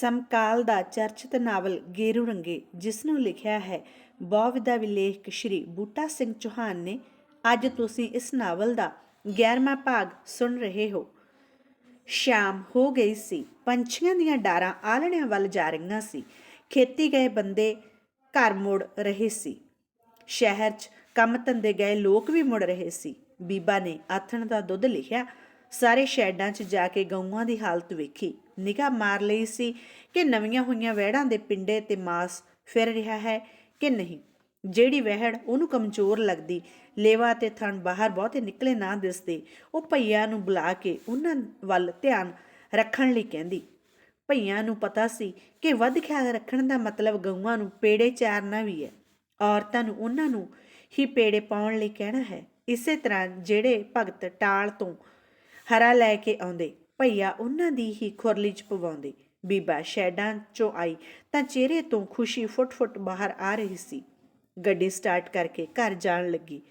ਸਮਕਾਲ ਦਾ ਚਰਚਿਤ novel ਗੇਰੂ ਰੰਗੇ, ਜਿਸ ਨੂੰ ਲਿਖਿਆ ਹੈ ਬਹੁਵਿਧਾ ਵਿਲੇਖ ਸ਼੍ਰੀ ਬੂਟਾ ਸਿੰਘ ਚੌਹਾਨ ਨੇ। ਅੱਜ ਤੁਸੀਂ ਇਸ ਨਾਵਲ ਦਾ 11ਵਾਂ ਭਾਗ ਸੁਣ ਰਹੇ ਹੋ। ਸ਼ਾਮ ਹੋ ਗਈ ਸੀ, ਪੰਛੀਆਂ ਦੀਆਂ ਡਾਰਾਂ ਆਲਣਿਆਂ ਵੱਲ ਜਾ ਰਹੀਆਂ ਸੀ। ਖੇਤੀ ਗਏ ਬੰਦੇ ਘਰ ਮੁੜ ਰਹੇ ਸੀ। ਸ਼ਹਿਰ 'ਚ ਕੰਮ ਧੰਦੇ ਗਏ ਲੋਕ ਵੀ ਮੁੜ ਰਹੇ ਸੀ। ਬੀਬਾ ਨੇ ਆਥਣ ਦਾ ਦੁੱਧ ਲਿਖਿਆ ਸਾਰੇ ਸ਼ੈਡਾਂ 'ਚ ਜਾ ਕੇ ਗਊਆਂ ਦੀ ਹਾਲਤ ਵੇਖੀ। ਨਿਗਾਹ ਮਾਰ ਲਈ ਸੀ ਕਿ ਨਵੀਆਂ ਹੋਈਆਂ ਵਹਿੜਾਂ ਦੇ ਪਿੰਡੇ ਤੇ ਮਾਸ ਫਿਰ ਰਿਹਾ ਹੈ ਕਿ ਨਹੀਂ। ਜਿਹੜੀ ਵਹਿੜ ਉਹਨੂੰ ਕਮਜ਼ੋਰ ਲੱਗਦੀ, ਲੇਵਾ ਤੇ ਥਣ ਬਾਹਰ ਬਹੁਤੇ ਨਿਕਲੇ ਨਾ ਦਿਸਦੇ, ਉਹ ਭਈਆ ਨੂੰ ਬੁਲਾ ਕੇ ਉਹਨਾਂ ਵੱਲ ਧਿਆਨ ਰੱਖਣ ਲਈ ਕਹਿੰਦੀ। ਭਈਆਂ ਨੂੰ ਪਤਾ ਸੀ ਕਿ ਵੱਧ ਖਿਆਲ ਰੱਖਣ ਦਾ ਮਤਲਬ ਗਊਆਂ ਨੂੰ ਪੇੜੇ ਚਾਰਨਾ ਵੀ ਹੈ। ਔਰਤਾਂ ਨੂੰ ਉਹਨਾਂ ਨੂੰ ਹੀ ਪੇੜੇ ਪਾਉਣ ਲਈ ਕਹਿਣਾ ਹੈ। ਇਸੇ ਤਰ੍ਹਾਂ ਜਿਹੜੇ ਭਗਤ ਟਾਲ ਤੋਂ ਹਰਾ ਲੈ ਕੇ ਆਉਂਦੇ। ਭਈਆ ਉਹਨਾਂ ਦੀ ਹੀ ਖੁਰਲੀ 'ਚ ਪਵਾਉਂਦੇ। ਬੀਬਾ ਸ਼ੈਡਾਂ 'ਚੋਂ ਆਈ ਤਾਂ ਚਿਹਰੇ ਤੋਂ ਖੁਸ਼ੀ ਫੁੱਟ-ਫੁੱਟ ਬਾਹਰ ਆ ਰਹੀ ਸੀ। ਗੱਡੀ ਸਟਾਰਟ ਕਰਕੇ ਘਰ ਜਾਣ ਲੱਗੀ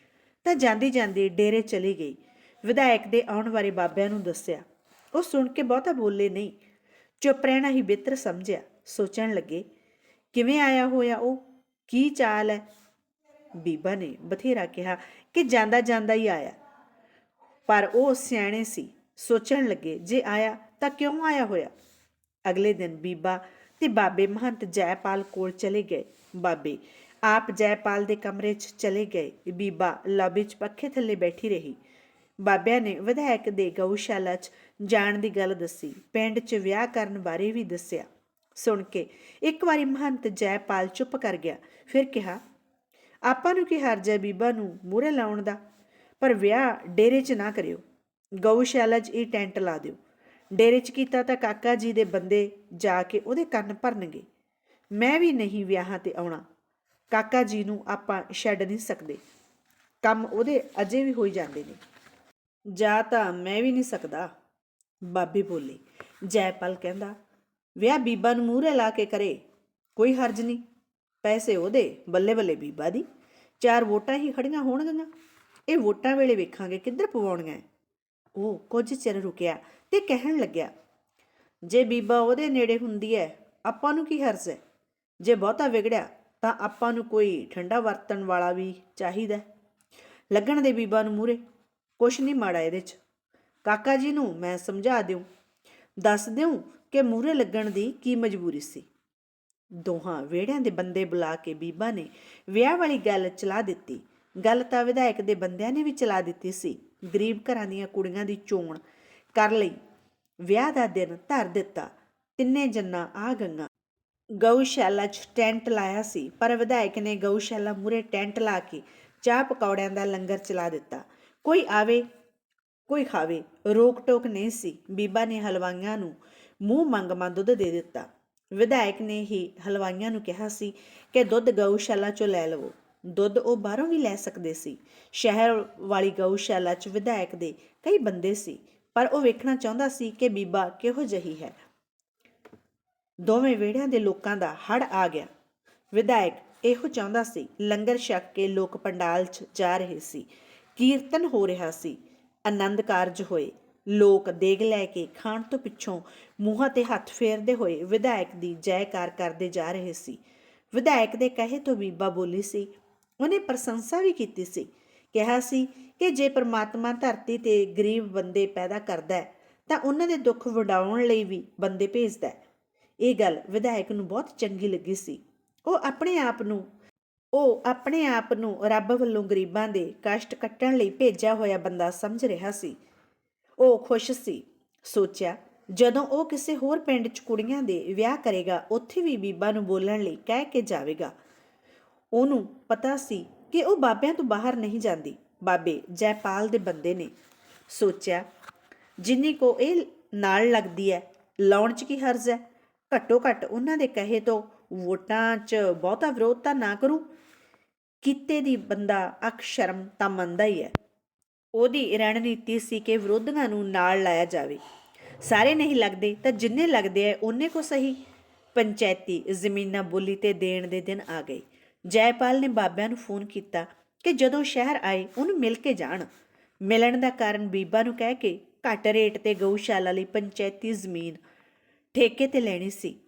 ਤਾਂ ਜਾਂਦੀ ਜਾਂਦੀ ਡੇਰੇ ਚਲੀ ਗਈ। ਵਿਧਾਇਕ ਦੇ ਆਉਣ ਬਾਰੇ ਬਾਬਿਆਂ ਨੂੰ ਦੱਸਿਆ। ਉਹ ਸੁਣ ਕੇ ਬਹੁਤਾ ਬੋਲੇ ਨਹੀਂ। ਚੁੱਪ ਰਹਿਣਾ ਹੀ ਬਿਹਤਰ ਸਮਝਿਆ। ਸੋਚਣ ਲੱਗੇ, ਕਿਵੇਂ ਆਇਆ ਹੋਇਆ ਉਹ? ਕੀ ਚਾਲ ਹੈ? ਬੀਬਾ ਨੇ ਬਥੇਰਾ ਕਿਹਾ ਕਿ ਜਾਂਦਾ ਜਾਂਦਾ ਹੀ ਆਇਆ। ਪਰ ਉਹ ਸਿਆਣੇ ਸੀ। ਸੋਚਣ ਲੱਗੇ, ਜੇ ਆਇਆ ਤਾਂ ਕਿਉਂ ਆਇਆ ਹੋਇਆ? ਅਗਲੇ ਦਿਨ ਬੀਬਾ ਤੇ ਬਾਬੇ ਮਹੰਤ ਜੈਪਾਲ ਕੋਲ ਚਲੇ ਗਏ। ਬਾਬੇ ਆਪ ਜੈਪਾਲ ਦੇ ਕਮਰੇ 'ਚ ਚਲੇ ਗਏ। ਬੀਬਾ ਲੌਬੀ 'ਚ ਪੱਖੇ ਥੱਲੇ ਬੈਠੀ ਰਹੀ। ਬਾਬਿਆਂ ਨੇ ਵਿਧਾਇਕ ਦੇ ਗਊਸ਼ਾਲਾ 'ਚ ਜਾਣ ਦੀ ਗੱਲ ਦੱਸੀ। ਪਿੰਡ 'ਚ ਵਿਆਹ ਕਰਨ ਬਾਰੇ ਵੀ ਦੱਸਿਆ। ਸੁਣ ਕੇ ਇੱਕ ਵਾਰੀ ਮਹੰਤ ਜੈਪਾਲ ਚੁੱਪ ਕਰ ਗਿਆ। ਫਿਰ ਕਿਹਾ, ਆਪਾਂ ਨੂੰ ਕੀ ਹਰਜ ਹੈ ਬੀਬਾ ਨੂੰ ਮੂਹਰੇ ਲਾਉਣ ਦਾ? ਪਰ ਵਿਆਹ ਡੇਰੇ 'ਚ ਨਾ ਕਰਿਓ। ਗਊਸ਼ਾਲਾ 'ਚ ਇਹ ਟੈਂਟ ਲਾ ਦਿਓ। ਡੇਰੇ 'ਚ ਕੀਤਾ ਤਾਂ ਕਾਕਾ ਜੀ ਦੇ ਬੰਦੇ ਜਾ ਕੇ ਉਹਦੇ ਕੰਨ ਭਰਨਗੇ। ਮੈਂ ਵੀ ਨਹੀਂ ਵਿਆਹਾਂ ਤੇ ਆਉਣਾ। ਕਾਕਾ ਜੀ ਨੂੰ ਆਪਾਂ ਛੱਡ ਨਹੀਂ ਸਕਦੇ। ਕੰਮ ਉਹਦੇ ਅਜੇ ਵੀ ਹੋਈ ਜਾਂਦੇ ਨੇ। ਜਾ ਤਾਂ ਮੈਂ ਵੀ ਨਹੀਂ ਸਕਦਾ। ਬਾਬੇ ਬੋਲੇ ਜੈਪਾਲ ਕਹਿੰਦਾ, ਵਿਆਹ ਬੀਬਾ ਨੂੰ ਮੂਹਰੇ ਲਾ ਕੇ ਕਰੇ, ਕੋਈ ਹਰਜ ਨਹੀਂ। ਪੈਸੇ ਉਹਦੇ, ਬੱਲੇ ਬੱਲੇ ਬੀਬਾ ਦੀ। ਚਾਰ ਵੋਟਾਂ ਹੀ ਖੜੀਆਂ ਹੋਣਗੀਆਂ। ਇਹ ਵੋਟਾਂ ਵੇਲੇ ਵੇਖਾਂਗੇ ਕਿੱਧਰ ਪਵਾਉਣੀਆਂ ਉਹ ਕੁਝ ਚਿਰ ਰੁਕਿਆ ਤੇ ਕਹਿਣ ਲੱਗਿਆ, ਜੇ ਬੀਬਾ ਉਹਦੇ ਨੇੜੇ ਹੁੰਦੀ ਹੈ, ਆਪਾਂ ਨੂੰ ਕੀ ਹਰਜ਼ ਹੈ? ਜੇ ਬਹੁਤਾ ਵਿਗੜਿਆ, ਤਾਂ ਆਪਾਂ ਨੂੰ ਕੋਈ ਠੰਡਾ ਵਰਤਣ ਵਾਲਾ ਵੀ ਚਾਹੀਦਾ ਲੱਗਣ ਦੇ ਬੀਬਾ ਨੂੰ ਮੂਰੇ ਕੁਛ ਨਹੀਂ ਮਾੜਾ ਇਹਦੇ 'ਚ। ਕਾਕਾ ਜੀ ਨੂੰ ਮੈਂ ਸਮਝਾ ਦਿਉ, ਦੱਸ ਦਿਉ ਕਿ ਮੂਰੇ ਲੱਗਣ ਦੀ ਕੀ ਮਜਬੂਰੀ ਸੀ? ਦੋਹਾਂ ਵਿਹੜਿਆਂ ਦੇ ਬੰਦੇ ਬੁਲਾ ਕੇ ਬੀਬਾ ਨੇ ਵਿਆਹ ਵਾਲੀ ਗੱਲ ਚਲਾ ਦਿੱਤੀ। ਗੱਲ ਤਾਂ ਵਿਧਾਇਕ ਦੇ ਬੰਦਿਆਂ ਨੇ ਵੀ ਚਲਾ ਦਿੱਤੀ ਸੀ। ਗਰੀਬ ਘਰਾਂ ਦੀਆਂ ਕੁੜੀਆਂ ਦੀ ਚੋਣ ਕਰ ਲਈ। ਵਿਆਹ ਦਾ ਦਿਨ ਧਰ ਦਿੱਤਾ। ਤਿੰਨੇ ਜੰਨਾ ਆ ਗੰਗਾ ਗਊਸ਼ਾਲਾ 'ਚ ਟੈਂਟ ਲਾਇਆ ਸੀ, ਪਰ ਵਿਧਾਇਕ ਨੇ ਗਊਸ਼ਾਲਾ ਮੂਰੇ ਟੈਂਟ ਲਾ ਕੇ ਚਾਹ ਪਕੌੜਿਆਂ ਦਾ ਲੰਗਰ ਚਲਾ ਦਿੱਤਾ। ਕੋਈ ਆਵੇ, ਕੋਈ ਖਾਵੇ ਰੋਕ ਟੋਕ ਨਹੀਂ ਸੀ। ਬੀਬਾ ਨੇ ਹਲਵਾਈਆਂ ਨੂੰ ਮੂੰਹ ਮੰਗਵਾ ਦੁੱਧ ਦੇ ਦਿੱਤਾ। ਵਿਧਾਇਕ ਨੇ ਹੀ ਹਲਵਾਈਆਂ ਨੂੰ ਕਿਹਾ ਸੀ ਕਿ ਦੁੱਧ ਗਊਸ਼ਾਲਾ 'ਚੋਂ ਲੈ ਲਵੋ। ਦੁੱਧ ਉਹ ਬਾਹਰੋਂ ਵੀ ਲੈ ਸਕਦੇ ਸੀ। ਸ਼ਹਿਰ ਵਾਲੀ ਗਊਸ਼ਾਲਾ 'ਚ ਵਿਧਾਇਕ ਦੇ ਕਈ ਬੰਦੇ ਸੀ, ਪਰ ਉਹ ਵੇਖਣਾ ਚਾਹੁੰਦਾ ਸੀ ਕਿ ਬੀਬਾ ਕਿਹੋ ਜਿਹੀ ਹੈ। ਦੋਵੇਂ ਵਿਹੜਿਆਂ ਦੇ ਲੋਕਾਂ ਦਾ ਹੜ ਆ ਗਿਆ। ਵਿਧਾਇਕ ਇਹੋ ਚਾਹੁੰਦਾ ਸੀ, ਲੰਗਰ ਛਕ ਕੇ ਲੋਕ ਪੰਡਾਲ 'ਚ ਜਾ ਰਹੇ ਸੀ। ਕੀਰਤਨ ਹੋ ਰਿਹਾ ਸੀ। ਆਨੰਦ ਕਾਰਜ ਹੋਏ। ਲੋਕ ਦੇਗ ਲੈ ਕੇ ਖਾਣ ਤੋਂ ਪਿੱਛੋਂ ਮੂੰਹਾਂ ਤੇ ਹੱਥ ਫੇਰਦੇ ਹੋਏ ਵਿਧਾਇਕ ਦੀ ਜੈਕਾਰ ਕਰਦੇ ਜਾ ਰਹੇ ਸੀ। ਵਿਧਾਇਕ ਦੇ ਕਹੇ ਤੋਂ ਬੀਬਾ ਬੋਲੀ ਸੀ ਉਹਨੇ ਪ੍ਰਸ਼ੰਸਾ ਵੀ ਕੀਤੀ ਸੀ। ਕਿਹਾ ਸੀ ਕਿ ਜੇ ਪ੍ਰਮਾਤਮਾ ਧਰਤੀ ਤੇ ਗਰੀਬ ਬੰਦੇ ਪੈਦਾ ਕਰਦਾ ਹੈ, ਤਾਂ ਉਹਨਾਂ ਦੇ ਦੁੱਖ ਵਡਾਉਣ ਲਈ ਵੀ ਬੰਦੇ ਭੇਜਦਾ ਹੈ। ਇਹ ਗੱਲ ਵਿਧਾਇਕ ਨੂੰ ਬਹੁਤ ਚੰਗੀ ਲੱਗੀ ਸੀ। ਉਹ ਆਪਣੇ ਆਪ ਨੂੰ, ਉਹ ਆਪਣੇ ਆਪ ਨੂੰ ਰੱਬ ਵੱਲੋਂ ਗਰੀਬਾਂ ਦੇ ਕਸ਼ਟ ਕੱਟਣ ਲਈ ਭੇਜਿਆ ਹੋਇਆ ਬੰਦਾ ਸਮਝ ਰਿਹਾ ਸੀ। ਉਹ ਖੁਸ਼ ਸੀ, ਸੋਚਿਆ, ਜਦੋਂ ਉਹ ਕਿਸੇ ਹੋਰ ਪਿੰਡ 'ਚ ਕੁੜੀਆਂ ਦੇ ਵਿਆਹ ਕਰੇਗਾ, ਉੱਥੇ ਵੀ ਬੀਬਾ ਨੂੰ ਬੋਲਣ ਲਈ ਕਹਿ ਕੇ ਜਾਵੇਗਾ। ਉਹਨੂੰ ਪਤਾ ਸੀ ਕਿ ਉਹ ਬਾਬਿਆਂ ਤੋਂ ਬਾਹਰ ਨਹੀਂ ਜਾਂਦੀ। ਬਾਬੇ ਜੈਪਾਲ ਦੇ ਬੰਦੇ ਨੇ। ਸੋਚਿਆ, ਜਿੰਨੀ ਕੋ ਇਹ ਨਾਲ ਲੱਗਦੀ ਹੈ ਲਾਉਣ 'ਚ ਕੀ ਹਰਜ਼ ਹੈ ਘੱਟੋ ਘੱਟ ਉਹਨਾਂ ਦੇ ਕਹੇ ਤੋਂ ਵੋਟਾਂ 'ਚ ਬਹੁਤਾ ਵਿਰੋਧ ਤਾਂ ਨਾ ਕਰੂ। ਕਿਤੇ ਦੀ ਬੰਦਾ ਅਕ ਸ਼ਰਮ ਤਾਂ ਮੰਨਦਾ ਹੀ ਹੈ ਉਹਦੀ ਰਣਨੀਤੀ ਸੀ ਕਿ ਵਿਰੋਧੀਆਂ ਨੂੰ ਨਾਲ ਲਾਇਆ ਜਾਵੇ। ਸਾਰੇ ਨਹੀਂ ਲੱਗਦੇ ਤਾਂ ਜਿੰਨੇ ਲੱਗਦੇ ਐ, ਉਹਨੇ ਕੋ ਸਹੀ? ਪੰਚਾਇਤੀ ਜ਼ਮੀਨਾਂ ਬੋਲੀ ਤੇ ਦੇਣ ਦੇ ਦਿਨ ਆ ਗਏ। ਜੈਪਾਲ ਨੇ ਬਾਬਿਆਂ ਨੂੰ ਫੋਨ ਕੀਤਾ ਕਿ ਜਦੋਂ ਸ਼ਹਿਰ ਆਏ, ਉਹਨੂੰ ਮਿਲ ਕੇ ਜਾਣ। ਮਿਲਣ ਦਾ ਕਾਰਨ ਬੀਬਾ ਨੂੰ ਕਹਿ ਕੇ ਘੱਟ ਰੇਟ ਤੇ ਗਊਸ਼ਾਲਾ ਲਈ ਪੰਚਾਇਤੀ ਜ਼ਮੀਨ ਠੇਕੇ ਤੇ ਲੈਣੀ ਸੀ।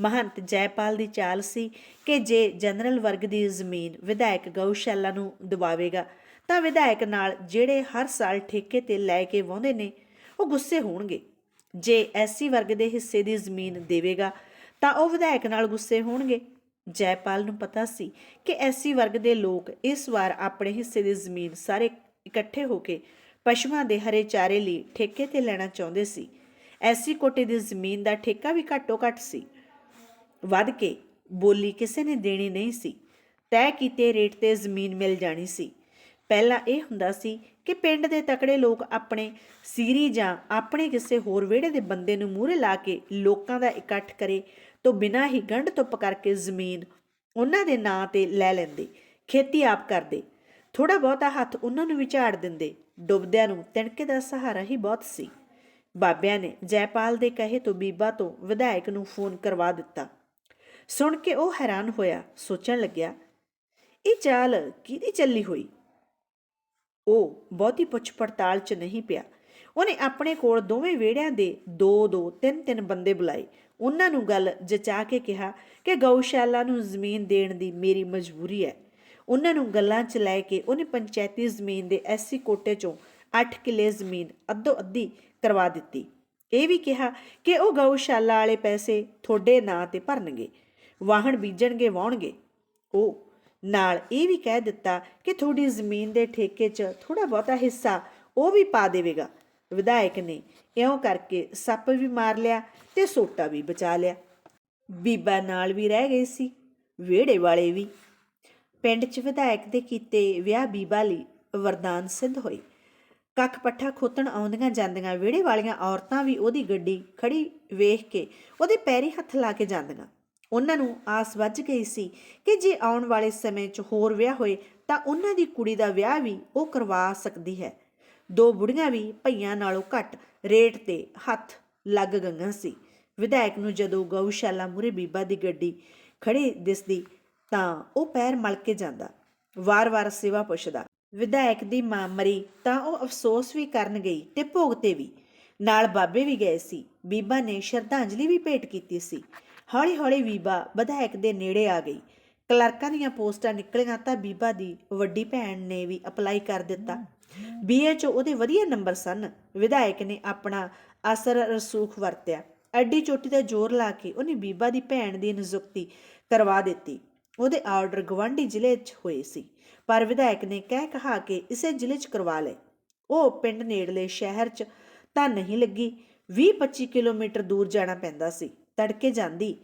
ਮਹੰਤ ਜੈਪਾਲ ਦੀ ਚਾਲ ਸੀ ਕਿ ਜੇ ਜਨਰਲ ਵਰਗ ਦੀ ਜ਼ਮੀਨ ਵਿਧਾਇਕ ਗਊਸ਼ਾਲਾ ਨੂੰ ਦਬਾਵੇਗਾ, ਤਾਂ ਵਿਧਾਇਕ ਨਾਲ ਜਿਹੜੇ ਹਰ ਸਾਲ ਠੇਕੇ ਤੇ ਲੈ ਕੇ ਵਾਹੁੰਦੇ ਨੇ, ਉਹ ਗੁੱਸੇ ਹੋਣਗੇ। ਜੇ ਐਸੀ ਵਰਗ ਦੇ ਹਿੱਸੇ ਦੀ ਜ਼ਮੀਨ ਦੇਵੇਗਾ, ਤਾਂ ਉਹ ਵਿਧਾਇਕ ਨਾਲ ਗੁੱਸੇ ਹੋਣਗੇ। ਜੈਪਾਲ ਨੂੰ ਪਤਾ ਸੀ ਕਿ ਐਸੀ ਵਰਗ ਦੇ ਲੋਕ ਇਸ ਵਾਰ ਆਪਣੇ ਹਿੱਸੇ ਦੀ ਜ਼ਮੀਨ ਸਾਰੇ ਇਕੱਠੇ ਹੋ ਕੇ ਪਸ਼ੂਆਂ ਦੇ ਹਰੇ ਚਾਰੇ ਲਈ ਠੇਕੇ ਤੇ ਲੈਣਾ ਚਾਹੁੰਦੇ ਸੀ। ਐਸੀ ਕੋਟੇ ਦੀ ਜ਼ਮੀਨ ਦਾ ਠੇਕਾ ਵੀ ਘੱਟੋ ਘੱਟ ਸੀ। ਵੱਧ ਕੇ ਬੋਲੀ ਕਿਸੇ ਨੇ ਦੇਣੀ ਨਹੀਂ ਸੀ। ਤੈਅ ਕੀਤੇ ਰੇਟ ਤੇ ਜ਼ਮੀਨ ਮਿਲ ਜਾਣੀ ਸੀ। ਪਹਿਲਾਂ ਇਹ ਹੁੰਦਾ ਸੀ ਕਿ ਪਿੰਡ ਦੇ ਤਕੜੇ ਲੋਕ ਆਪਣੇ ਸੀਰੀ ਜਾਂ ਆਪਣੇ ਕਿਸੇ ਹੋਰ ਵਿਹੜੇ ਦੇ ਬੰਦੇ ਨੂੰ ਮੂਹਰੇ ਲਾ ਕੇ ਲੋਕਾਂ ਦਾ ਇਕੱਠ ਕਰੇ ਤੋਂ ਬਿਨਾਂ ਹੀ ਗੰਢ ਧੁੱਪ ਕਰਕੇ ਜ਼ਮੀਨ ਉਹਨਾਂ ਦੇ ਨਾਂ ਤੇ ਲੈ ਲੈਂਦੇ, ਖੇਤੀ ਆਪ ਕਰਦੇ। ਥੋੜਾ ਬਹੁਤਾ ਹੱਥ ਉਹਨਾਂ ਨੂੰ ਵਿਚਾੜ ਦਿੰਦੇ, ਡੁੱਬਦਿਆਂ ਨੂੰ ਤਿਣਕੇ ਦਾ ਸਹਾਰਾ ਹੀ ਬਹੁਤ ਸੀ। ਬਾਬਿਆਂ ਨੇ ਜੈਪਾਲ ਦੇ ਕਹੇ ਤੋਂ ਬੀਬਾ ਤੋਂ ਵਿਧਾਇਕ ਨੂੰ ਫੋਨ ਕਰਵਾ ਦਿੱਤਾ। ਸੁਣ ਕੇ ਉਹ ਹੈਰਾਨ ਹੋਇਆ, ਸੋਚਣ ਲੱਗਿਆ, ਇਹ ਚਾਲ ਕਿਹਦੀ ਚੱਲੀ ਹੋਈ? ਉਹ ਬਹੁਤੀ ਪੁੱਛ ਪੜਤਾਲ 'ਚ ਨਹੀਂ ਪਿਆ। ਉਹਨੇ ਆਪਣੇ ਕੋਲ ਦੋਵੇਂ ਵਿਹੜਿਆਂ ਦੇ ਦੋ ਦੋ, ਤਿੰਨ ਤਿੰਨ ਬੰਦੇ ਬੁਲਾਏ। ਉਹਨਾਂ ਨੂੰ ਗੱਲ ਜਚਾ ਕੇ ਕਿਹਾ ਕਿ ਗਊਸ਼ਾਲਾ ਨੂੰ ਜ਼ਮੀਨ ਦੇਣ ਦੀ ਮੇਰੀ ਮਜਬੂਰੀ ਹੈ। ਉਹਨਾਂ ਨੂੰ ਗੱਲਾਂ 'ਚ ਲੈ ਕੇ ਉਹਨੇ ਪੰਚਾਇਤੀ ਜ਼ਮੀਨ ਦੇ ਐਸੀ ਕੋਟੇ 'ਚੋਂ 8 ਕਿੱਲੇ ਜ਼ਮੀਨ ਅੱਧੋ ਅੱਧੀ ਕਰਵਾ ਦਿੱਤੀ। ਇਹ ਵੀ ਕਿਹਾ ਕਿ ਉਹ ਗਊਸ਼ਾਲਾ ਵਾਲੇ ਪੈਸੇ ਤੁਹਾਡੇ ਨਾਂ ਤੇ ਭਰਨਗੇ। ਵਾਹਣ ਬੀਜਣਗੇ ਵਾਉਣਗੇ ਉਹ ਨਾਲ ਇਹ ਵੀ ਕਹਿ ਦਿੱਤਾ ਕਿ ਤੁਹਾਡੀ ਜ਼ਮੀਨ ਦੇ ਠੇਕੇ 'ਚ ਥੋੜਾ ਬਹੁਤਾ ਹਿੱਸਾ ਉਹ ਵੀ ਪਾ ਦੇਵੇਗਾ। ਵਿਧਾਇਕ ਨੇ ਇਉਂ ਕਰਕੇ ਸੱਪ ਵੀ ਮਾਰ ਲਿਆ ਤੇ ਸੋਟਾ ਵੀ ਬਚਾ ਲਿਆ। ਬੀਬਾ ਨਾਲ ਵੀ ਰਹਿ ਗਏ ਸੀ, ਵਿਹੜੇ ਵਾਲੇ ਵੀ। ਪਿੰਡ 'ਚ ਵਿਧਾਇਕ ਦੇ ਕੀਤੇ ਵਿਆਹ ਬੀਬਾ ਲਈ ਵਰਦਾਨ ਸਿੱਧ ਹੋਈ। ਕੱਖ ਪੱਠਾ ਖੋਤਣ ਆਉਂਦੀਆਂ ਜਾਂਦੀਆਂ ਵਿਹੜੇ ਵਾਲੀਆਂ ਔਰਤਾਂ ਵੀ ਉਹਦੀ ਗੱਡੀ ਖੜੀ ਵੇਖ ਕੇ ਉਹਦੇ ਪੈਰੀ ਹੱਥ ਲਾ ਕੇ ਜਾਂਦੀਆਂ। ਉਹਨਾਂ ਨੂੰ ਆਸ ਵੱਜ ਗਈ ਸੀ ਕਿ ਜੇ ਆਉਣ ਵਾਲੇ ਸਮੇਂ 'ਚ ਹੋਰ ਵਿਆਹ ਹੋਏ ਤਾਂ ਉਹਨਾਂ ਦੀ ਕੁੜੀ ਦਾ ਵਿਆਹ ਵੀ ਉਹ ਕਰਵਾ ਸਕਦੀ ਹੈ। ਦੋ ਬੁੜੀਆਂ ਵੀ ਭਈਆਂ ਨਾਲੋਂ ਘੱਟ ਰੇਟ ਤੇ ਹੱਥ ਲੱਗ ਗਈਆਂ ਸੀ। ਵਿਧਾਇਕ ਨੂੰ ਜਦੋਂ ਗਊਸ਼ਾਲਾ ਮੂਰੇ ਬੀਬਾ ਦੀ ਗੱਡੀ ਖੜੀ ਦਿਸਦੀ ਤਾਂ ਉਹ ਪੈਰ ਮਲ ਕੇ ਜਾਂਦਾ, ਵਾਰ-ਵਾਰ ਸੇਵਾ ਪੁੱਛਦਾ, ਵਿਧਾਇਕ ਦੀ ਮਾਂ ਮਰੀ ਤਾਂ ਉਹ ਅਫਸੋਸ ਵੀ ਕਰਨ ਗਈ ਤੇ ਭੋਗ ਤੇ ਵੀ। ਨਾਲ ਬਾਬੇ ਵੀ ਗਏ ਸੀ। ਬੀਬਾ ਨੇ ਸ਼ਰਧਾਂਜਲੀ ਵੀ ਭੇਟ ਕੀਤੀ ਸੀ। ਹੌਲੀ-ਹੌਲੀ ਬੀਬਾ ਵਿਧਾਇਕ ਦੇ ਨੇੜੇ ਆ ਗਈ। ਕਲਰਕਾਂ ਦੀਆਂ ਪੋਸਟਾਂ ਨਿਕਲੀਆਂ ਤਾਂ ਬੀਬਾ ਦੀ ਵੱਡੀ ਭੈਣ ਨੇ ਵੀ ਅਪਲਾਈ ਕਰ ਦਿੱਤਾ। ਬੀਏ 'ਚ ਉਹਦੇ ਵਧੀਆ ਨੰਬਰ ਸਨ। ਵਿਧਾਇਕ ਨੇ ਆਪਣਾ ਅਸਰ ਰਸੂਖ ਵਰਤਿਆ। ਐਡੀ ਚੋਟੀ ਦਾ ਜ਼ੋਰ ਲਾ ਕੇ ਉਹਨੇ ਬੀਬਾ ਦੀ ਭੈਣ ਦੀ ਨਿਯੁਕਤੀ ਕਰਵਾ ਦਿੱਤੀ। ਉਹਦੇ ਆਰਡਰ ਗਵਾਂਢੀ ਜ਼ਿਲ੍ਹੇ 'ਚ ਹੋਏ ਸੀ। ਪਰ ਵਿਧਾਇਕ ਨੇ ਕਹਿ ਕਹਾ ਕੇ ਇਸੇ ਜ਼ਿਲ੍ਹੇ 'ਚ ਕਰਵਾ ਲਏ। ਉਹ ਪਿੰਡ ਨੇੜਲੇ ਸ਼ਹਿਰ 'ਚ ਤਾਂ ਨਹੀਂ ਲੱਗੀ। 20-25 ਕਿਲੋਮੀਟਰ ਦੂਰ ਜਾਣਾ ਪੈਂਦਾ ਸੀ। ਤੜਕੇ ਜਾਂਦੀ,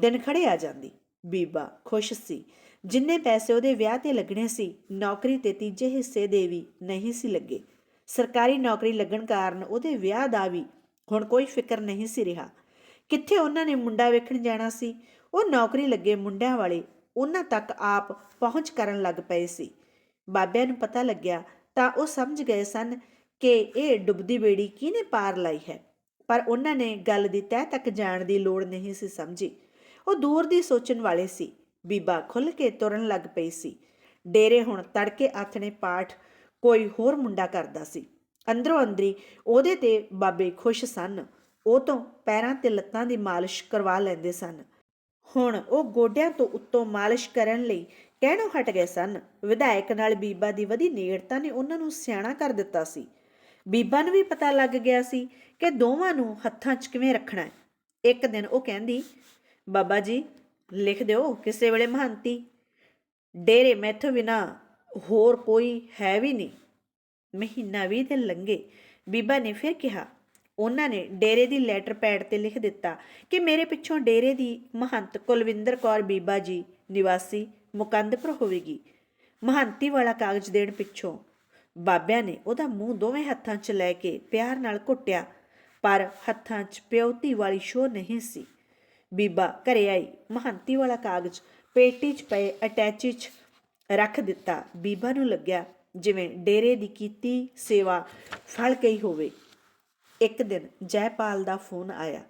ਦਿਨ ਖੜੇ ਆ ਜਾਂਦੀ। ਬੀਬਾ ਖੁਸ਼ ਸੀ। ਜਿੰਨੇ ਪੈਸੇ ਉਹਦੇ ਵਿਆਹ ਤੇ ਲੱਗਣੇ ਸੀ, ਨੌਕਰੀ ਤੇ ਤੀਜੇ ਹਿੱਸੇ ਦੇ ਵੀ ਨਹੀਂ ਸੀ ਲੱਗੇ। ਸਰਕਾਰੀ ਨੌਕਰੀ ਲੱਗਣ ਕਾਰਨ ਉਹਦੇ ਵਿਆਹ ਦਾ ਵੀ ਹੁਣ ਕੋਈ ਫਿਕਰ ਨਹੀਂ ਸੀ ਰਿਹਾ। ਕਿੱਥੇ ਉਹਨਾਂ ਨੇ ਮੁੰਡਾ ਵੇਖਣ ਜਾਣਾ ਸੀ? ਉਹ ਨੌਕਰੀ ਲੱਗੇ ਮੁੰਡਿਆਂ ਵਾਲੇ ਉਹਨਾਂ ਤੱਕ ਆਪ ਪਹੁੰਚ ਕਰਨ ਲੱਗ ਪਏ ਸੀ। ਬਾਬਿਆਂ ਨੂੰ ਪਤਾ ਲੱਗਿਆ ਤਾਂ ਉਹ ਸਮਝ ਗਏ ਸਨ ਕਿ ਇਹ ਡੁੱਬਦੀ ਬੇੜੀ ਕਿਹਨੇ ਪਾਰ ਲਾਈ ਹੈ। ਪਰ ਉਹਨਾਂ ਨੇ ਗੱਲ ਦੀ ਤਹਿ ਤੱਕ ਜਾਣ ਦੀ ਲੋੜ ਨਹੀਂ ਸੀ ਸਮਝੀ। ਉਹ ਦੂਰ ਦੀ ਸੋਚਣ ਵਾਲੇ ਸੀ। ਬੀਬਾ ਖੁੱਲ ਕੇ ਤੁਰਨ ਲੱਗ ਪਈ ਸੀ। ਡੇਰੇ ਹੁਣ ਤੜਕੇ ਆਥਣੇ ਪਾਠ ਕੋਈ ਹੋਰ ਮੁੰਡਾ ਕਰਦਾ ਸੀ। ਅੰਦਰੋਂ ਅੰਦਰੀ ਉਹਦੇ ਤੇ ਬਾਬੇ ਖੁਸ਼ ਸਨ। ਉਹ ਤੋਂ ਪੈਰਾਂ ਤੇ ਲੱਤਾਂ ਦੀ ਮਾਲਿਸ਼ ਕਰਵਾ ਲੈਂਦੇ ਸਨ। ਹੁਣ ਉਹ ਗੋਡਿਆਂ ਤੋਂ ਉੱਤੋਂ ਮਾਲਿਸ਼ ਕਰਨ ਲਈ ਕਹਿਣੋਂ ਹਟ ਗਏ ਸਨ। ਵਿਧਾਇਕ ਨਾਲ ਬੀਬਾ ਦੀ ਵਧੀ ਨੇੜਤਾ ਨੇ ਉਹਨਾਂ ਨੂੰ ਸਿਆਣਾ ਕਰ ਦਿੱਤਾ ਸੀ। ਬੀਬਾ ਨੂੰ ਵੀ ਪਤਾ ਲੱਗ ਗਿਆ ਸੀ ਕਿ ਦੋਵਾਂ ਨੂੰ ਹੱਥਾਂ 'ਚ ਕਿਵੇਂ ਰੱਖਣਾ ਹੈ। ਇੱਕ ਦਿਨ ਉਹ ਕਹਿੰਦੀ, ਬਾਬਾ ਜੀ, ਲਿਖ ਦਿਓ ਕਿਸੇ ਵੇਲੇ ਮਹੰਤੀ। ਡੇਰੇ ਮੈਥੋਂ ਬਿਨਾ ਹੋਰ ਕੋਈ ਹੈ ਵੀ ਨਹੀਂ। ਮਹੀਨਾ ਵੀ ਦਿਨ ਲੰਘੇ। ਬੀਬਾ ਨੇ ਫਿਰ ਕਿਹਾ, ਉਹਨਾਂ ਨੇ ਡੇਰੇ ਦੀ ਲੈਟਰ ਪੈਡ ਤੇ ਲਿਖ ਦਿੱਤਾ ਕਿ ਮੇਰੇ ਪਿੱਛੋਂ ਡੇਰੇ ਦੀ ਮਹੰਤ ਕੁਲਵਿੰਦਰ ਕੌਰ ਬੀਬਾ ਜੀ ਨਿਵਾਸੀ ਮੁਕੰਦਪੁਰ ਹੋਵੇਗੀ। ਮਹੰਤੀ ਵਾਲਾ ਕਾਗਜ਼ ਦੇਣ ਪਿੱਛੋਂ ਬਾਬਿਆਂ ਨੇ ਉਹਦਾ ਮੂੰਹ ਦੋਵੇਂ ਹੱਥਾਂ 'ਚ ਲੈ ਕੇ ਪਿਆਰ ਨਾਲ ਘੁੱਟਿਆ ਪਰ ਹੱਥਾਂ 'ਚ ਪਿਉਤੀ ਵਾਲੀ ਸ਼ੋ ਨਹੀਂ ਸੀ। ਬੀਬਾ ਘਰੇ ਆਈ, ਮਹੰਤੀ ਵਾਲਾ ਕਾਗਜ਼ ਪੇਟੀ 'ਚ ਪਏ, ਅਟੈਚੀ 'ਚ ਰੱਖ ਦਿੱਤਾ। ਬੀਬਾ ਨੂੰ ਲੱਗਿਆ ਜਿਵੇਂ ਡੇਰੇ ਦੀ ਕੀਤੀ ਸੇਵਾ ਫਲ ਗਈ ਹੋਵੇ। ਇੱਕ ਦਿਨ ਜੈਪਾਲ ਦਾ ਫੋਨ ਆਇਆ,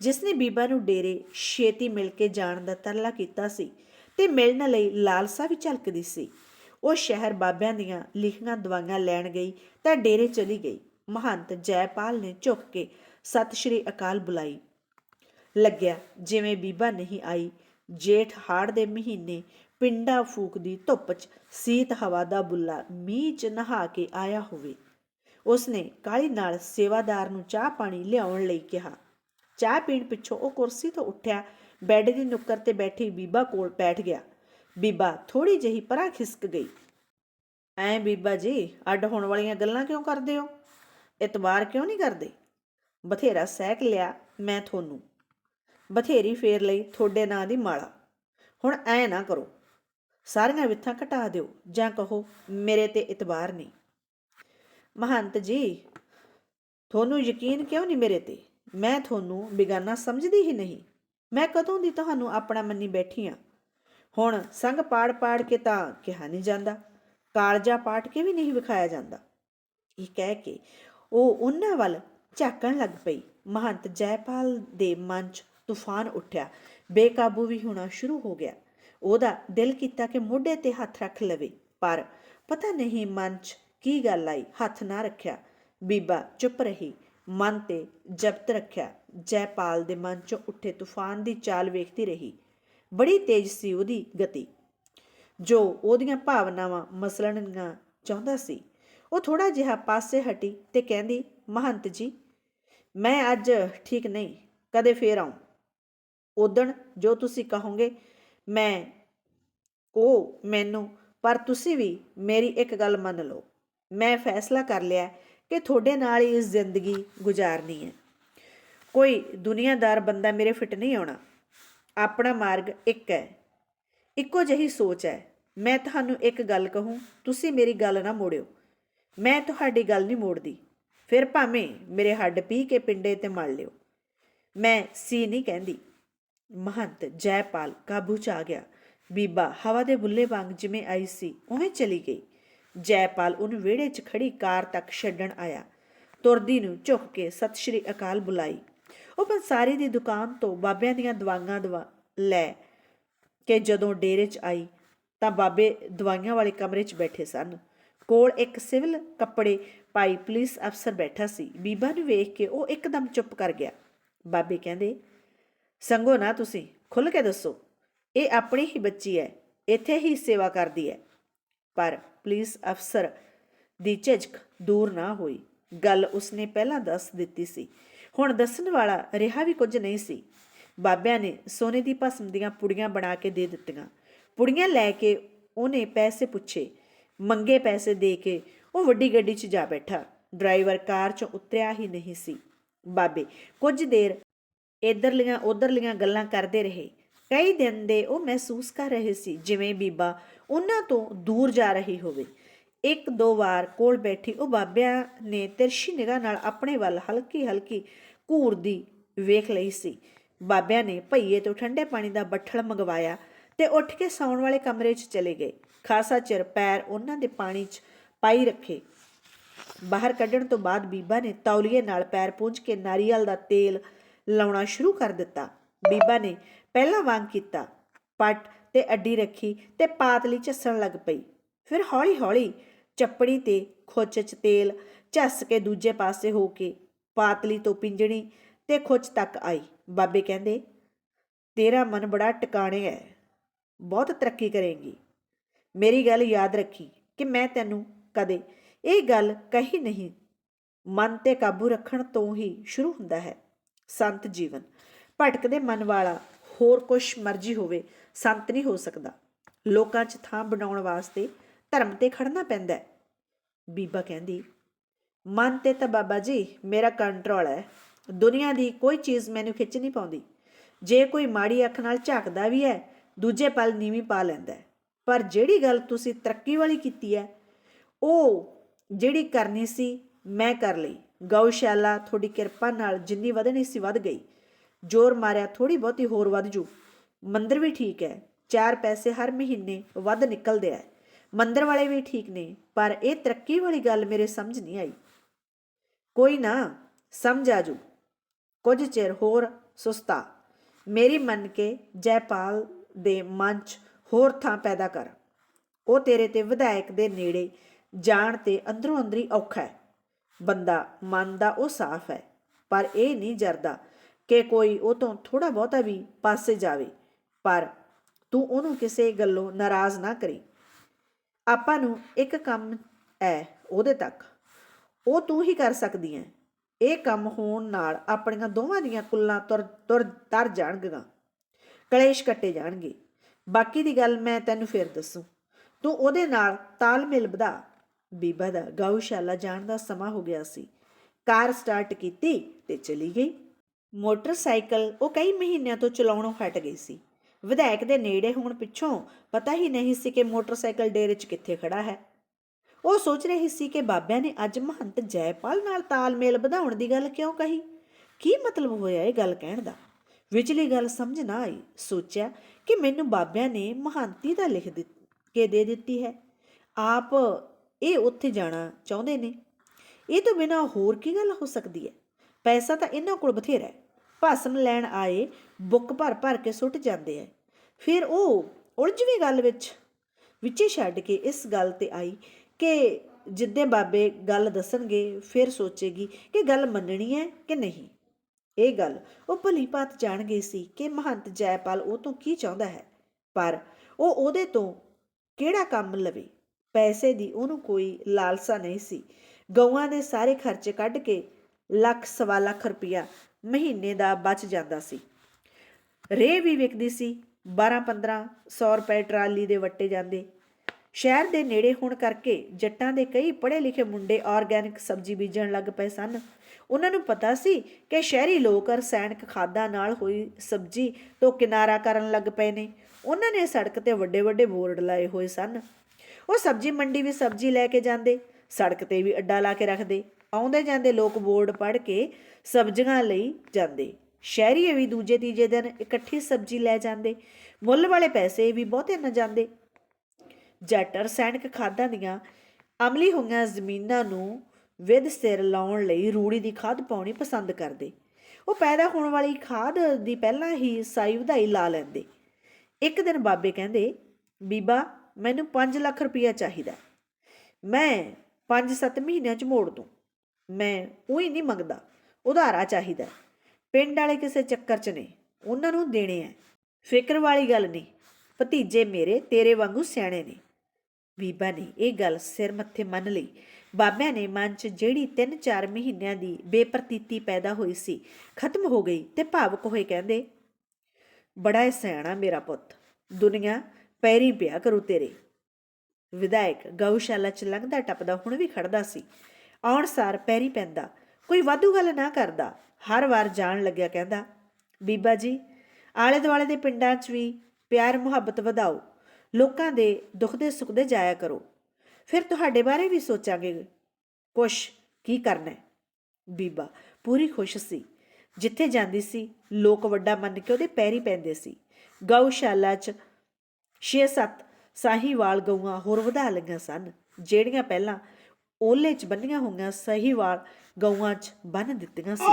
ਜਿਸ ਨੇ ਬੀਬਾ ਨੂੰ ਡੇਰੇ ਛੇਤੀ ਮਿਲ ਕੇ ਜਾਣ ਦਾ ਤਰਲਾ ਕੀਤਾ ਸੀ ਤੇ ਮਿਲਣ ਲਈ ਲਾਲਸਾ ਵੀ ਝਲਕਦੀ ਸੀ। ਉਹ ਸ਼ਹਿਰ ਬਾਬਿਆਂ ਦੀਆਂ ਲਿਖੀਆਂ ਦਵਾਈਆਂ ਲੈਣ ਗਈ ਤਾਂ ਡੇਰੇ ਚਲੀ ਗਈ। ਮਹੰਤ ਜੈਪਾਲ ਨੇ ਝੁੱਕ ਕੇ ਸਤਿ ਸ਼੍ਰੀ ਅਕਾਲ ਬੁਲਾਈ। ਲੱਗਿਆ ਜਿਵੇਂ ਬੀਬਾ ਨਹੀਂ ਆਈ। ਜੇਠ ਹਾੜ ਦੇ ਮਹੀਨੇ ਪਿੰਡਾ ਫੂਕਦੀ ਧੁੱਪ 'ਚ ਸੀਤ ਹਵਾ ਦਾ ਬੁੱਲਾ ਮੀਂਹ 'ਚ ਨਹਾ ਕੇ ਆਇਆ ਹੋਵੇ। ਉਸਨੇ ਕਾਲੀ ਨਾਲ ਸੇਵਾਦਾਰ ਨੂੰ ਚਾਹ ਪਾਣੀ ਲਿਆਉਣ ਲਈ ਕਿਹਾ। ਚਾਹ ਪੀਣ ਪਿੱਛੋਂ ਉਹ ਕੁਰਸੀ ਤੋਂ ਉੱਠਿਆ। ਬੈੱਡ ਦੀ ਨੁੱਕਰ ਤੇ ਬੈਠੀ ਬੀਬਾ ਕੋਲ ਬੈਠ ਗਿਆ। ਬੀਬਾ ਥੋੜੀ ਜਿਹੀ ਪਰਾਂ ਖਿਸਕ ਗਈ। ਐਂ ਬੀਬਾ ਜੀ, ਅੱਡ ਹੋਣ ਵਾਲੀਆਂ ਗੱਲਾਂ ਕਿਉਂ ਕਰਦੇ ਹੋ? ਇਤਬਾਰ ਕਿਉਂ ਨਹੀਂ ਕਰਦੇ? ਬਥੇਰਾ ਸਹਿਕ ਲਿਆ ਮੈਂ ਤੁਹਾਨੂੰ। ਬਥੇਰੀ ਫੇਰ ਲਈ ਤੁਹਾਡੇ ਨਾਂ ਦੀ ਮਾਲਾ। ਹੁਣ ਐ ਨਾ ਕਰੋ। ਸਾਰੀਆਂ ਵਿਥਾਂ ਘਟਾ ਦਿਓ, ਜਾਂ ਕਹੋ ਮੇਰੇ ਤੇ ਇਤਬਾਰ ਨਹੀਂ। ਮਹੰਤ ਜੀ, ਤੁਹਾਨੂੰ ਯਕੀਨ ਕਿਉਂ ਨਹੀਂ ਮੇਰੇ ਤੇ? ਮੈਂ ਤੁਹਾਨੂੰ ਬਿਗਾਨਾ ਸਮਝਦੀ ਹੀ ਨਹੀਂ। ਮੈਂ ਕਦੋਂ ਦੀ ਤੁਹਾਨੂੰ ਆਪਣਾ ਮੰਨੀ ਬੈਠੀ ਆ? ਹੁਣ ਸੰਗ ਪਾੜ ਪਾੜ ਕੇ ਤਾਂ ਕਿਹਾ ਨਹੀਂ ਜਾਂਦਾ। ਕਾਲਜਾ ਪਾਟ ਕੇ ਵੀ ਨਹੀਂ ਵਿਖਾਇਆ ਜਾਂਦਾ। ਇਹ ਕਹਿ ਕੇ ਉਹ ਉਹਨਾਂ ਵੱਲ ਝਾਕਣ ਲੱਗ ਪਈ। ਮਹੰਤ ਜੈਪਾਲ ਦੇ ਮਨ 'ਚ ਤੂਫਾਨ ਉੱਠਿਆ। ਬੇਕਾਬੂ ਵੀ ਹੋਣਾ ਸ਼ੁਰੂ ਹੋ ਗਿਆ। ਉਹਦਾ ਦਿਲ ਕੀਤਾ ਕਿ ਮੋਢੇ ਤੇ ਹੱਥ ਰੱਖ ਲਵੇ। ਪਰ ਪਤਾ ਨਹੀਂ ਮਨ 'ਚ ਕੀ ਗੱਲ ਆਈ, ਹੱਥ ਨਾ ਰੱਖਿਆ। ਬੀਬਾ ਚੁੱਪ ਰਹੀ। ਮਨ ਤੇ ਜ਼ਬਤ ਰੱਖਿਆ। ਜੈਪਾਲ ਦੇ ਮਨ 'ਚੋਂ ਉੱਠੇ ਤੂਫਾਨ ਦੀ ਚਾਲ ਵੇਖਦੀ ਰਹੀ। ਬੜੀ ਤੇਜ਼ ਸੀ ਉਹਦੀ ਗਤੀ। ਜੋ ਉਹਦੀਆਂ ਭਾਵਨਾਵਾਂ ਮਸਲਣੀਆਂ ਚਾਹੁੰਦਾ ਸੀ, ਉਹ ਥੋੜਾ ਜਿਹਾ ਪਾਸੇ ਹਟੀ ਤੇ ਕਹਿੰਦੀ, ਮਹੰਤ ਜੀ, ਮੈਂ ਅੱਜ ਠੀਕ ਨਹੀਂ, ਕਦੇ ਫੇਰ ਆਉਂ ਉਦਣ ਜੋ ਤੁਸੀਂ ਕਹੋਗੇ, ਮੈਂ, ਉਹ ਮੈਨੂੰ, ਪਰ ਤੁਸੀਂ ਵੀ ਮੇਰੀ ਇੱਕ ਗੱਲ ਮੰਨ ਲਓ। ਮੈਂ ਫੈਸਲਾ ਕਰ ਲਿਆ ਕਿ ਤੁਹਾਡੇ ਨਾਲ ਹੀ ਇਸ ਜ਼ਿੰਦਗੀ ਗੁਜ਼ਾਰਨੀ ਹੈ। ਕੋਈ ਦੁਨੀਆਦਾਰ ਬੰਦਾ ਮੇਰੇ ਫਿੱਟ ਨਹੀਂ ਆਉਣਾ। ਆਪਣਾ ਮਾਰਗ ਇੱਕ ਹੈ। ਇੱਕੋ ਜਿਹੀ ਸੋਚ ਹੈ। ਮੈਂ ਤੁਹਾਨੂੰ ਇੱਕ ਗੱਲ ਕਹੂੰ, ਤੁਸੀਂ ਮੇਰੀ ਗੱਲ ਨਾ ਮੋੜਿਓ। ਮੈਂ ਤੁਹਾਡੀ ਗੱਲ ਨਹੀਂ ਮੋੜਦੀ। ਫਿਰ ਭਾਵੇਂ ਮੇਰੇ ਹੱਡ ਪੀ ਕੇ ਪਿੰਡੇ ਤੇ ਮਲ ਲਿਓ। ਮੈਂ ਸੀ ਨਹੀਂ ਕਹਿੰਦੀ। ਮਹੰਤ ਜੈਪਾਲ ਕਾਬੂ ਚ ਆ ਗਿਆ। ਬੀਬਾ ਹਵਾ ਦੇ ਬੁੱਲੇ ਵਾਂਗ ਜਿਵੇਂ ਆਈ ਸੀ, ਉਵੇਂ ਚਲੀ ਗਈ। ਜੈਪਾਲ ਉਹਨੂੰ ਵਿਹੜੇ 'ਚ ਖੜੀ ਕਾਰ ਤੱਕ ਛੱਡਣ ਆਇਆ। ਤੁਰਦੀ ਨੂੰ ਝੁੱਕ ਕੇ ਸਤਿ ਸ਼੍ਰੀ ਅਕਾਲ ਬੁਲਾਈ। ਉਹ ਪੰਸਾਰੀ ਦੀ ਦੁਕਾਨ ਤੋਂ ਬਾਬਿਆਂ ਦੀਆਂ ਦਵਾਈਆਂ ਦਵਾ ਲੈ ਕਿ ਜਦੋਂ ਡੇਰੇ 'ਚ ਆਈ ਤਾਂ ਬਾਬੇ ਦਵਾਈਆਂ ਵਾਲੇ ਕਮਰੇ 'ਚ ਬੈਠੇ ਸਨ। ਕੋਲ ਇੱਕ ਸਿਵਲ ਕੱਪੜੇ ਪਾਈ ਪੁਲਿਸ ਅਫਸਰ ਬੈਠਾ ਸੀ। ਬੀਬਾ ਨੂੰ ਵੇਖ ਕੇ ਉਹ ਇੱਕਦਮ ਚੁੱਪ ਕਰ ਗਿਆ। ਬਾਬੇ ਕਹਿੰਦੇ, ਸੰਗੋ ਨਾ ਤੁਸੀਂ ਖੁੱਲ ਕੇ ਦੱਸੋ, ਇਹ ਆਪਣੀ ਹੀ ਬੱਚੀ ਹੈ, ਇੱਥੇ ਹੀ ਸੇਵਾ ਕਰਦੀ ਹੈ। ਪਰ ਪੁਲਿਸ ਅਫਸਰ ਦੀ ਝਿਜਕ ਦੂਰ ਨਾ ਹੋਈ। ਗੱਲ ਉਸਨੇ ਪਹਿਲਾਂ ਦੱਸ ਦਿੱਤੀ ਸੀ ਹੁਣ ਦੱਸਣ ਵਾਲਾ ਰਿਹਾ ਵੀ ਕੁਝ ਨਹੀਂ ਸੀ। ਬਾਬਿਆਂ ਨੇ ਸੋਨੇ ਦੀ ਭਸਮ ਦੀਆਂ ਪੁੜੀਆਂ ਬਣਾ ਕੇ ਦੇ ਦਿੱਤੀਆਂ। ਪੁੜੀਆਂ ਲੈ ਕੇ ਉਹਨੇ ਪੈਸੇ ਪੁੱਛੇ। ਮੰਗੇ ਪੈਸੇ ਦੇ ਕੇ ਉਹ ਵੱਡੀ ਗੱਡੀ 'ਚ ਜਾ ਬੈਠਾ। ਡਰਾਈਵਰ ਕਾਰ 'ਚੋਂ ਉਤਰਿਆ ਹੀ ਨਹੀਂ ਸੀ। ਬਾਬੇ, ਕੁਝ ਦੇਰ ਇਧਰਲੀਆਂ ਉਧਰਲੀਆਂ ਗੱਲਾਂ ਕਰਦੇ ਰਹੇ। ਕਈ ਦਿਨ ਦੇ ਉਹ ਮਹਿਸੂਸ ਕਰ ਰਹੇ ਸੀ, ਜਿਵੇਂ ਬੀਬਾ ਉਹਨਾਂ ਤੋਂ ਦੂਰ ਜਾ ਰਹੀ ਹੋਵੇ। ਇੱਕ ਦੋ ਵਾਰ ਕੋਲ ਬੈਠੀ ਉਹ ਬਾਬਿਆਂ ਨੇ ਤਿਰਸ਼ੀ ਨਿਗਾਹ ਨਾਲ ਆਪਣੇ ਵੱਲ ਹਲਕੀ ਹਲਕੀ ਘੂਰਦੀ ਵੇਖ ਲਈ ਸੀ। ਬਾਬਿਆਂ ਨੇ ਭਈਏ ਤੋਂ ਠੰਡੇ ਪਾਣੀ ਦਾ ਬੱਠਲ ਮੰਗਵਾਇਆ ਤੇ ਉੱਠ ਕੇ ਸੌਣ ਵਾਲੇ ਕਮਰੇ 'ਚ ਚਲੇ ਗਏ। ਖਾਸਾ ਚਿਰ ਪੈਰ ਉਹਨਾਂ ਦੇ ਪਾਣੀ 'ਚ ਪਾਈ ਰੱਖੇ। ਬਾਹਰ ਕੱਢਣ ਤੋਂ ਬਾਅਦ ਬੀਬਾ ਨੇ ਤੌਲੀਏ ਨਾਲ ਪੈਰ ਪੂੰਝ ਕੇ ਨਾਰੀਅਲ ਦਾ ਤੇਲ ਲਾਉਣਾ ਸ਼ੁਰੂ ਕਰ ਦਿੱਤਾ। ਬੀਬਾ ਨੇ ਪਹਿਲਾਂ ਵਾਂਗ ਕੀਤਾ, ਪੱਟ ਤੇ ਅੱਡੀ ਰੱਖੀ ਤੇ ਪਾਤਲੀ ਝੱਸਣ ਲੱਗ ਪਈ। ਫਿਰ ਹੌਲੀ-ਹੌਲੀ ਚੱਪੜੀ ਤੇ ਖੁੱਚ 'ਚ ਤੇਲ ਝੱਸ ਕੇ ਦੂਜੇ ਪਾਸੇ ਹੋ ਕੇ ਪਾਤਲੀ ਤੋਂ ਪਿੰਜਣੀ ਤੇ ਖੁੱਚ ਤੱਕ ਆਈ। ਬਾਬੇ ਕਹਿੰਦੇ, ਤੇਰਾ ਮਨ ਬੜਾ ਟਿਕਾਣੇ ਹੈ ਬਹੁਤ ਤਰੱਕੀ ਕਰੇਂਗੀ। ਮੇਰੀ ਗੱਲ ਯਾਦ ਰੱਖੀ ਕਿ ਮੈਂ ਤੈਨੂੰ ਕਦੇ ਇਹ ਗੱਲ ਕਹੀ ਨਹੀਂ। ਮਨ ਤੇ ਕਾਬੂ ਰੱਖਣ ਤੋਂ ਹੀ ਸ਼ੁਰੂ ਹੁੰਦਾ ਹੈ। ਸੰਤ ਜੀਵਨ, ਭਟਕਦੇ ਮਨ ਵਾਲਾ ਹੋਰ ਕੁਛ ਮਰਜ਼ੀ ਹੋਵੇ, ਸੰਤ ਨਹੀਂ ਹੋ ਸਕਦਾ। ਲੋਕਾਂ 'ਚ ਥਾਂ ਬਣਾਉਣ ਵਾਸਤੇ ਧਰਮ ਤੇ ਖੜਨਾ ਪੈਂਦਾ ਬੀਬਾ ਕਹਿੰਦੀ, ਮਨ ਤੇ ਤਾਂ ਬਾਬਾ ਜੀ ਮੇਰਾ ਕੰਟਰੋਲ ਹੈ। ਦੁਨੀਆ ਦੀ ਕੋਈ ਚੀਜ਼ ਮੈਨੂੰ ਖਿੱਚ ਨਹੀਂ ਪਾਉਂਦੀ। ਜੇ ਕੋਈ ਮਾੜੀ ਅੱਖ ਨਾਲ ਝਾਕਦਾ ਵੀ ਹੈ, ਦੂਜੇ ਪਲ ਨੀਵੀਂ ਪਾ ਲੈਂਦਾ ਪਰ ਜਿਹੜੀ ਗੱਲ ਤੁਸੀਂ ਤਰੱਕੀ ਵਾਲੀ ਕੀਤੀ ਹੈ, ਉਹ ਜਿਹੜੀ ਕਰਨੀ ਸੀ ਮੈਂ ਕਰ ਲਈ। ਗਊਸ਼ਾਲਾ ਤੁਹਾਡੀ ਕਿਰਪਾ ਨਾਲ ਜਿੰਨੀ ਵਧਣੀ ਸੀ ਵਧ ਗਈ। ਜ਼ੋਰ ਮਾਰਿਆ ਥੋੜੀ ਬਹੁਤੀ ਹੋਰ ਵੱਧ ਜੂ। ਮੰਦਰ ਵੀ ਠੀਕ ਹੈ। ਚਾਰ ਪੈਸੇ ਹਰ ਮਹੀਨੇ ਵੱਧ ਨਿਕਲਦੇ ਆ। ਮੰਦਰ ਵਾਲੇ ਵੀ ਠੀਕ ਨੇ, ਪਰ ਇਹ ਤਰੱਕੀ ਵਾਲੀ ਗੱਲ ਮੇਰੇ ਸਮਝ ਨਹੀਂ ਆਈ। ਕੋਈ ਨਾ, ਸਮਝ ਆ ਜੂ ਕੁਝ ਚਿਰ ਹੋਰ ਸੁਸਤਾ। ਮੇਰੀ ਮੰਨ ਕੇ ਜੈਪਾਲ ਦੇ ਮਨ 'ਚ ਹੋਰ ਥਾਂ ਪੈਦਾ ਕਰ। ਉਹ ਤੇਰੇ ਤੇ ਵਿਧਾਇਕ ਦੇ ਨੇੜੇ ਜਾਣ ਤੇ ਅੰਦਰੋਂ ਅੰਦਰੀ ਔਖਾ ਹੈ। ਬੰਦਾ ਮਨ ਦਾ ਉਹ ਸਾਫ਼ ਹੈ, ਪਰ ਇਹ ਨਹੀਂ ਜਰਦਾ ਕਿ ਕੋਈ ਉਹ ਤੋਂ ਥੋੜਾ ਬਹੁਤਾ ਵੀ ਪਾਸੇ ਜਾਵੇ। ਪਰ ਤੂੰ ਉਹਨੂੰ ਕਿਸੇ ਗੱਲੋਂ ਨਾਰਾਜ਼ ਨਾ ਕਰੀ। ਆਪਾਂ ਨੂੰ ਇੱਕ ਕੰਮ ਹੈ ਉਹਦੇ ਤੱਕ। ਉਹ ਤੂੰ ਹੀ ਕਰ ਸਕਦੀ ਹੈ। ਇਹ ਕੰਮ ਹੋਣ ਨਾਲ ਆਪਣੀਆਂ ਦੋਵਾਂ ਦੀਆਂ ਕੁੱਲਾਂ ਤੁਰ ਤੁਰ, ਤਰ ਜਾਣਗੀਆਂ। ਕਲੇਸ਼ ਕੱਟੇ ਜਾਣਗੇ। ਬਾਕੀ ਦੀ ਗੱਲ ਮੈਂ ਤੈਨੂੰ ਫਿਰ ਦੱਸੂ। ਤੂੰ ਉਹਦੇ ਨਾਲ ਤਾਲਮੇਲ ਵਧਾ। ਬੀਬਾ ਦਾ ਗਊਸ਼ਾਲਾ ਜਾਣ ਦਾ ਸਮਾਂ ਹੋ ਗਿਆ ਸੀ। ਕਾਰ ਸਟਾਰਟ ਕੀਤੀ ਤੇ ਚਲੀ ਗਈ। ਮੋਟਰਸਾਈਕਲ ਉਹ ਕਈ ਮਹੀਨਿਆਂ ਤੋਂ ਚਲਾਉਣੋਂ ਹਟ ਗਈ ਸੀ। ਵਿਧਾਇਕ ਦੇ ਨੇੜੇ ਹੋਣ ਪਿੱਛੋਂ ਪਤਾ ਹੀ ਨਹੀਂ ਸੀ ਕਿ ਮੋਟਰਸਾਈਕਲ ਡੇਰੇ 'ਚ ਕਿੱਥੇ ਖੜਾ ਹੈ। ਉਹ ਸੋਚ ਰਹੀ ਸੀ ਕਿ ਬਾਬਿਆਂ ਨੇ ਅੱਜ ਮਹੰਤ ਜੈਪਾਲ ਨਾਲ ਤਾਲਮੇਲ ਵਧਾਉਣ ਦੀ ਗੱਲ ਕਿਉਂ ਕਹੀ? ਕੀ ਮਤਲਬ ਹੋਇਆ ਇਹ ਗੱਲ ਕਹਿਣ ਦਾ? ਵਿਚਲੀ ਗੱਲ ਸਮਝ ਨਾ ਆਈ। ਸੋਚਿਆ ਕਿ ਮੈਨੂੰ ਬਾਬਿਆਂ ਨੇ ਮਹੰਤੀ ਦਾ ਲਿਖ ਦਿੱਤ ਕੇ ਦੇ ਦਿੱਤੀ ਹੈ। ਆਪ ਇਹ ਉੱਥੇ ਜਾਣਾ ਚਾਹੁੰਦੇ ਨੇ। ਇਹ ਤੋਂ ਬਿਨਾ ਹੋਰ ਕੀ ਗੱਲ ਹੋ ਸਕਦੀ ਹੈ? ਪੈਸਾ ਤਾਂ ਇਹਨਾਂ ਕੋਲ ਬਥੇਰਾ ਹੈ। ਭਾਸ਼ਣ ਲੈਣ ਆਏ, ਬੁੱਕ ਭਰ ਭਰ ਕੇ ਸੁੱਟ ਜਾਂਦੇ ਐ। ਫਿਰ ਉਹ ਉਲਝਵੀਂ ਗੱਲ ਵਿੱਚ। ਵਿੱਚੇ ਛੱਡ ਕੇ ਇਸ ਗੱਲ ਤੇ ਆਈ ਕਿ ਜਿੱਦੇ ਬਾਬੇ ਗੱਲ ਦੱਸਣਗੇ, ਫਿਰ ਸੋਚੇਗੀ ਕਿ ਗੱਲ ਮੰਨਣੀ ਹੈ ਕਿ ਨਹੀਂ। ਇਹ ਗੱਲ ਉਹ ਭਲੀ ਭਾਤ ਜਾਣ ਗਈ ਸੀ ਕਿ ਮਹੰਤ ਜੈਪਾਲ ਉਹ ਤੋਂ ਕੀ ਚਾਹੁੰਦਾ ਹੈ। ਪਰ ਉਹ ਉਹਦੇ ਤੋਂ ਕਿਹੜਾ ਕੰਮ ਲਵੇ? ਪੈਸੇ ਦੀ ਉਹਨੂੰ ਕੋਈ ਲਾਲਸਾ ਨਹੀਂ ਸੀ। ਗਊਆਂ ਦੇ ਸਾਰੇ ਖਰਚੇ ਕੱਢ ਕੇ ਲੱਖ ਸਵਾ ਲੱਖ ਰੁਪਇਆ ਮਹੀਨੇ ਦਾ ਬਚ ਜਾਂਦਾ ਸੀ। ਰੇ ਵੀ ਵਿਕਦੀ ਸੀ। 12 15 100 ਰੁਪਏ ਟਰਾਲੀ ਦੇ ਵੱਟੇ ਜਾਂਦੇ। ਸ਼ਹਿਰ ਦੇ ਨੇੜੇ ਹੋਣ ਕਰਕੇ ਜੱਟਾਂ ਦੇ ਕਈ ਪੜ੍ਹੇ ਲਿਖੇ ਮੁੰਡੇ ਆਰਗੈਨਿਕ ਸਬਜ਼ੀ ਬੀਜਣ ਲੱਗ ਪਏ ਸਨ। ਉਹਨਾਂ ਨੂੰ ਪਤਾ ਸੀ ਕਿ ਸ਼ਹਿਰੀ ਲੋਕ ਰਸਾਇਣਕ ਖਾਦਾਂ ਨਾਲ ਹੋਈ ਸਬਜ਼ੀ ਤੋਂ ਕਿਨਾਰਾ ਕਰਨ ਲੱਗ ਪਏ ਨੇ। ਉਹਨਾਂ ਨੇ ਸੜਕ ਤੇ ਵੱਡੇ ਵੱਡੇ ਬੋਰਡ ਲਾਏ ਹੋਏ ਸਨ। ਉਹ ਸਬਜ਼ੀ ਮੰਡੀ ਵੀ ਸਬਜ਼ੀ ਲੈ ਕੇ ਜਾਂਦੇ, ਸੜਕ ਤੇ ਵੀ ਅੱਡਾ ਲਾ ਕੇ ਰੱਖਦੇ। ਆਉਂਦੇ ਜਾਂਦੇ ਲੋਕ ਬੋਰਡ ਪੜ੍ਹ ਕੇ ਸਬਜ਼ੀਆਂ ਲਈ ਜਾਂਦੇ। ਸ਼ਹਿਰੀਏ ਵੀ ਦੂਜੇ ਤੀਜੇ ਦਿਨ ਇਕੱਠੀ ਸਬਜ਼ੀ ਲੈ ਜਾਂਦੇ। ਮੁੱਲ ਵਾਲੇ ਪੈਸੇ ਵੀ ਬਹੁਤੇ ਨਾ ਜਾਂਦੇ। ਜੱਟ ਰਸਾਇਣਕ ਖਾਦਾਂ ਦੀਆਂ ਅਮਲੀ ਹੋਈਆਂ ਜ਼ਮੀਨਾਂ ਨੂੰ ਵਿਦ ਸਿਰ ਲਾਉਣ ਲਈ ਰੂੜੀ ਦੀ ਖਾਦ ਪਾਉਣੀ ਪਸੰਦ ਕਰਦੇ। ਉਹ ਪੈਦਾ ਹੋਣ ਵਾਲੀ ਖਾਦ ਦੀ ਪਹਿਲਾਂ ਹੀ ਸਾਈ ਵਧਾਈ ਲਾ ਲੈਂਦੇ। ਇੱਕ ਦਿਨ ਬਾਬੇ ਕਹਿੰਦੇ, ਬੀਬਾ, ਮੈਨੂੰ 5 ਲੱਖ ਰੁਪਇਆ ਚਾਹੀਦਾ। ਮੈਂ 5-7 ਮਹੀਨਿਆਂ ਚ ਮੋੜ ਦੂੰ। ਮੈਂ ਉਹੀ ਨਹੀਂ ਮੰਗਦਾ। ਉਧਾਰਾ ਚਾਹੀਦਾ ਪਿੰਡ ਵਾਲੇ ਕਿਸੇ ਚੱਕਰ ਚ ਨੇ। ਉਹਨਾਂ ਨੂੰ ਦੇਣੇ ਐ। ਫਿਕਰ ਵਾਲੀ ਗੱਲ ਨਹੀਂ। ਭਤੀਜੇ ਮੇਰੇ ਤੇਰੇ ਵਾਂਗੂ ਸਿਆਣੇ ਨੇ। ਬੀਬਾ ਨੇ ਇਹ ਗੱਲ ਸਿਰ ਮੱਥੇ ਮੰਨ ਲਈ। ਬਾਬਿਆਂ ਨੇ ਮਨ 'ਚ ਜਿਹੜੀ 3-4 ਮਹੀਨਿਆਂ ਦੀ ਬੇਪਰਤੀਤੀ ਪੈਦਾ ਹੋਈ ਸੀ, ਖਤਮ ਹੋ ਗਈ ਤੇ ਭਾਵਕ ਹੋਏ ਕਹਿੰਦੇ, ਬੜਾ ਹੀ ਸਿਆਣਾ ਮੇਰਾ ਪੁੱਤ। ਦੁਨੀਆ ਪੈਰੀ ਪਿਆ ਕਰੂ ਤੇਰੇ। ਵਿਧਾਇਕ ਗਊਸ਼ਾਲਾ 'ਚ ਲੰਘਦਾ ਟੱਪਦਾ ਹੁਣ ਵੀ ਖੜਦਾ ਸੀ। ਆਉਣ ਸਾਰ ਪੈਰੀ ਪੈਂਦਾ। ਕੋਈ ਵਾਧੂ ਗੱਲ ਨਾ ਕਰਦਾ। ਹਰ ਵਾਰ ਜਾਣ ਲੱਗਿਆ ਕਹਿੰਦਾ, ਬੀਬਾ ਜੀ ਆਲੇ ਦੁਆਲੇ ਦੇ ਪਿੰਡਾਂ 'ਚ ਵੀ ਪਿਆਰ, ਮੁਹੱਬਤ ਵਧਾਓ। ਲੋਕਾਂ ਦੇ ਦੁੱਖ ਦੇ ਸੁੱਖ ਦੇ ਜਾਇਆ ਕਰੋ। ਫਿਰ ਤੁਹਾਡੇ ਬਾਰੇ ਵੀ ਸੋਚਾਂਗੇ। ਕੁਛ ਕੀ ਕਰਨਾ ਹੈ? ਬੀਬਾ ਪੂਰੀ ਖੁਸ਼ ਸੀ। ਜਿੱਥੇ ਜਾਂਦੀ ਸੀ, ਲੋਕ ਵੱਡਾ ਮੰਨ ਕੇ ਉਹਦੇ ਪੈਰੀ ਪੈਂਦੇ ਸੀ। ਗਊਸ਼ਾਲਾ 'ਚ 6-7 ਸਾਹੀਵਾਲ ਗਊਆਂ ਹੋਰ ਵਧਾ ਲਈਆਂ ਸਨ, ਜਿਹੜੀਆਂ ਪਹਿਲਾਂ ਓਲੇ 'ਚ ਬੰਨੀਆਂ ਹੋਈਆਂ ਸਾਹੀਵਾਲ ਗਊਆਂ 'ਚ ਬੰਨ ਦਿੱਤੀਆਂ ਸੀ।